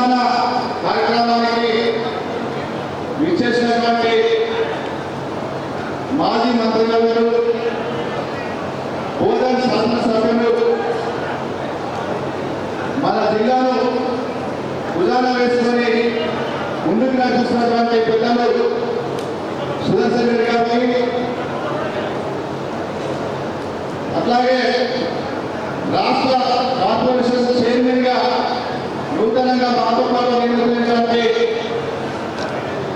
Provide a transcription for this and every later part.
సన్మాన కార్యక్రమానికి విచ్చేసినటువంటి మాజీ మంత్రివర్యులు బోధన్ శాసనసభ్యులు మన జిల్లాను భుజాన వేసుకొని ముందుకు నడిపిస్తున్నటువంటి పిల్లలు సుదర్శన్ రెడ్డి గారికి అట్లాగే రాష్ట్ర కార్పొరేషన్ చైర్మన్గా నూతనంగా మాతో పాటు నియమించినటువంటి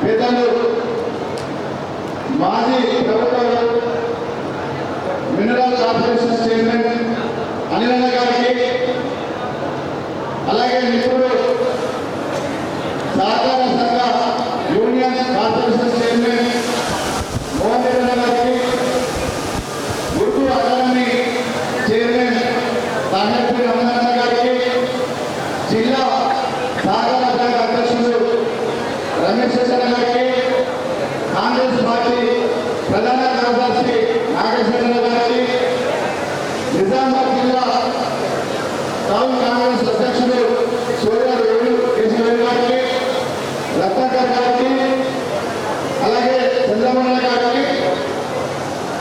పెద్దలు మాజీ ప్రభుత్వ మినరల్ కార్పొరేషన్ చైర్మన్ అనిరణ గారికి అలాగే నిపుణుడు సహకార సంఘ union corporation chairman Mohan Reddy గారికి ఉర్దూ అకాడమీ చైర్మన్ తాహెపి రమణ గారికి జిల్లా సహకార రమేష్ గారికి కాంగ్రెస్ పార్టీ ప్రధాన కార్యదర్శి నాగేశ్వరరావు గారికి నిజామాబాద్ జిల్లా టౌన్ కాంగ్రెస్ అధ్యక్షుడు సూర్య వేణు గారికి రత్నాకర్ గారికి అలాగే చంద్రమోహన్ గారికి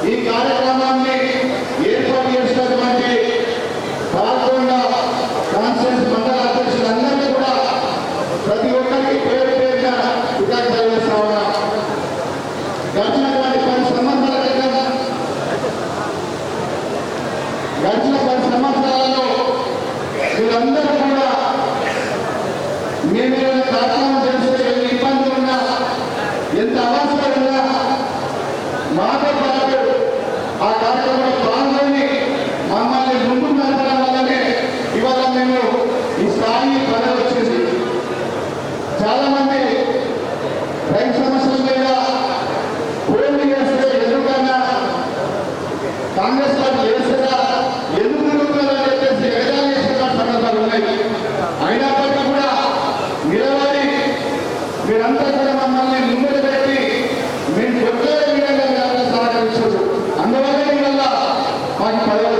ఈ కార్యక్రమాన్ని గడిచినటువంటి పది సంవత్సరాల క్రితం గడిచిన పది సంవత్సరాలలో వీళ్ళందరూ కూడా మేము ఏమైనా చేస్తే ఎన్ని ఇబ్బందులు ఉన్నా ఎంత అవసరం ఉన్నా మాతో పాటు ఆ కార్యక్రమంలో పాల్గొని మమ్మల్ని ముందుకు నడపడం వల్లనే ఇవాళ మేము ఈ స్థాయి పదవి వచ్చేసి చాలా మంది రైతు సమస్యలు మీద పోటీ చేస్తే ఎందుకన్నా కాంగ్రెస్ పార్టీ చేస్తుందా ఎందుకు తిరుగుతున్నారని చెప్పేసి ఎగదాలు చేసిన సందర్భాలు ఉన్నాయి. అయినప్పటికీ కూడా నిలబడి మీరంతా కూడా మమ్మల్ని ముందు పెట్టి మేము కొట్టే విధంగా సహకరించారు అందువల్ల వల్ల మాకు పదవి